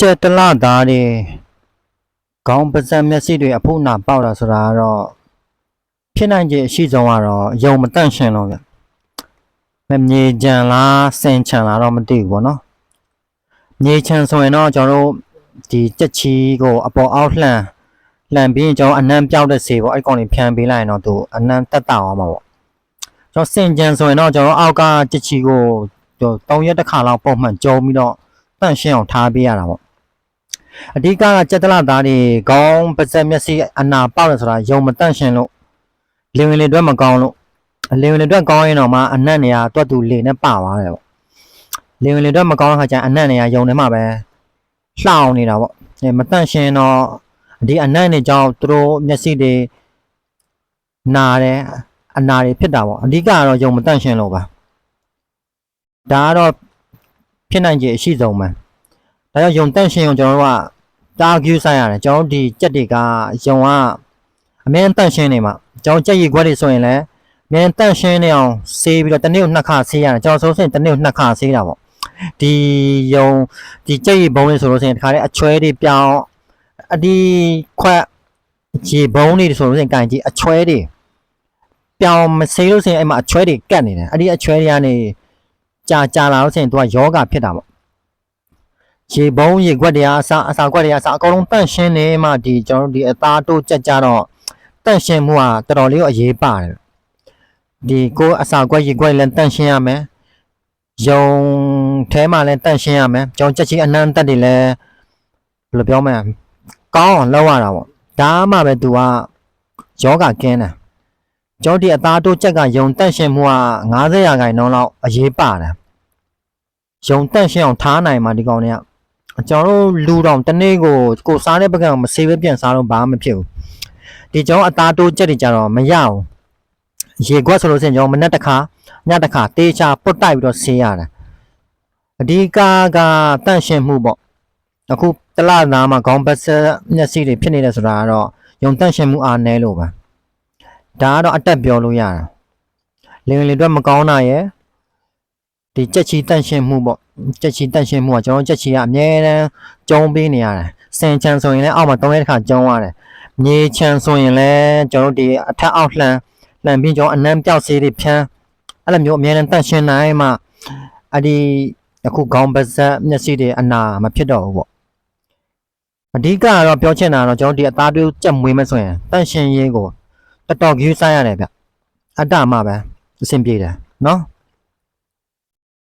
ကျက်တလသားတွေခေါင်းပါးစပ်မျက်စိတွေအဖို့နာပေါက်တာဆိုတာကတော့ဖြစ်နိုင်ခြေအရှိဆုံးကတော့ယုံမတန့်ရှင်လို့ဗျမမြေကြံလားစင်ချံလားတော့မသိဘူးပေါ့နော်မြေချံဆိုရင်တော့ကျွန်တော်တို့ဒီကြက်ချီကိုအပေါ်အောက်လှန်လှန်ပြီးရင်ကျွန်တော်အနံပြောက်တဲ့ဆေးပေါ့အဲ့ကောင်တွေဖြန်းပေးလိုက်ရင်တော့သူအနံတက်တာအောင်မှာပေါ့ကျွန်တော်စင်ကြံဆိုရင်တော့ကျွန်တော်အောက်ကကြက်ချီကိုကျွန်တော်၃ရက်တစ်ခါလောက်ပုံမှန်ကြုံပြီးတော့တန့်ရှင်းအောင်ထားပေးရတာပေါ့ အဓိကကစက်တလသားတွေခေါင်းပါးစပ်မျက်စိအနာပေါက်တယ်ဆိုတာယုံမတန့်ရှင်လို့လင်ဝင်လေအတွက်မကောင်းလို့လင်ဝင်လေအတွက်ကောင်းရင်တော့မှအနက်နေရာတွတ်တူလေနဲ့ပသွားတယ်ပေါ့လင်ဝင်လေအတွက်မကောင်းတဲ့ခါကျရင်အနက်နေရာယုံနေမှာပဲလှအောင်နေတာပေါ့အဲမတန့်ရှင်တော့ဒီအနက်နေကြောင်းသူတို့မျက်စိတွေနာတယ်အနာတွေဖြစ်တာပေါ့အဓိကကတော့ယုံမတန့်ရှင်လို့ပါဒါကတော့ဖြစ်နိုင်ခြေအရှိဆုံးပဲ ဒါကြောင့်ယုံတန့်ရှင်ယုံကျွန်တော်တို့ကတာဂူးဆိုင်ရတယ်ကျွန်တော်တို့ဒီကြက်တွေကယုံကအမြဲတန့်ရှင်နေမှာကျွန်တော်ကြက်ရီခွက်တွေဆိုရင်လည်းအမြဲတန့်ရှင်နေအောင်ဆေးပြီးတော့တစ်နေ့ကိုနှစ်ခါဆေးရတယ်ကျွန်တော်ဆိုရင်တစ်နေ့ကိုနှစ်ခါဆေးတာပေါ့ဒီယုံဒီကြက်ရီဘုံလေးဆိုလို့ရှိရင်ဒီခါလေးအချွဲတွေပြောင်းအဒီခွက်ရေဘုံလေးဆိုလို့ရှိရင်ကင်ကြီးအချွဲတွေပြောင်းမဆေးလို့ရှိရင်အဲ့မှာအချွဲတွေကတ်နေတယ်အဲ့ဒီအချွဲတွေကနေကြာကြာလာလို့ရှိရင်သူကယောဂဖြစ်တာပေါ့ ရေဘုံရေခွက်တွေကအစာအစာခွက်တွေကအစာအကုန်လုံးတန့်ရှင်းနေမှဒီကျွန်တော်တို့ဒီအသားတို့ကြက်ကြတော့တန့်ရှင်းမှုကတော်တော်လေးကိုအရေးပါတယ်ဒီကိုယ်အစာခွက်ရေခွက်လည်းတန့်ရှင်းရမယ်ယုံထဲမှာလည်းတန့်ရှင်းရမယ်ကျွန်တော်ကြက်ချင်းအနံ့တက်တွေလည်းဘယ်လိုပြောမလဲကောင်းအောင်လုပ်ရတာပေါ့ဒါမှပဲသူကယောဂကင်းတယ်ကျွန်တော်ဒီအသားတို့ကြက်ကယုံတန့်ရှင်းမှုက90ရာခိုင်နှုန်းလောက်အရေးပါတယ်ယုံတန့်ရှင်းအောင်ထားနိုင်မှာဒီကောင်တွေက ကျွန်တော်တို့လူတော်တနေ့ကိုကိုစားတဲ့ပကံကိုမဆေးပဲပြန်စားလို့ဘာမှမဖြစ်ဘူးဒီကျွန်တော်အသားတိုးချက်တွေကြတော့မရဘူးရေခွက်ဆိုလို့ရှိရင်ကျွန်တော်မနေ့တစ်ခါညတစ်ခါတေးချပုတ်တိုက်ပြီးတော့ဆေးရတယ်အဓိကကတန့်ရှင်းမှုပေါ့အခုတလသားမှာခေါင်းပတ်ဆက်မျက်စိတွေဖြစ်နေတယ်ဆိုတာကတော့ယုံတန့်ရှင်းမှုအားနည်းလို့ပါဒါကတော့အတက်ပြောလို့ရတာလင်ဝင်လေအတွက်မကောင်းတာရယ် ဒီကြက်ချီတန့်ရှင်းမှုပေါ့ကြက်ချီတက်ရှင်းမှုကကျွန်တော်ကြက်ချီကအမြဲတမ်းကျုံပေးနေရတယ်စင်ချန်ဆိုရင်လည်းအောက်မှာ၃ရက်တစ်ခါကျုံရတယ်မြေချန်ဆိုရင်လည်းကျွန်တော်တို့ဒီအထက်အောက်လှန်လှန်ပြီးကျွန်တော်အနံပြောက်စေးတွေဖြန်းအဲ့လိုမျိုးအမြဲတမ်းတက်ရှင်းနိုင်မှအဲ့ဒီအခုခေါင်းပါးစပ်မျက်စိတွေအနာမဖြစ်တော့ဘူးပေါ့အဓိကကတော့ပြောချင်တာကတော့ကျွန်တော်ဒီအသားတွေးကြက်မွေးမဲ့ဆိုရင်တန့်ရှင်းရေးကိုတော်တော်ကြီးစားရတယ်ဗျအတ္တမှပဲအဆင်ပြေတယ်နော်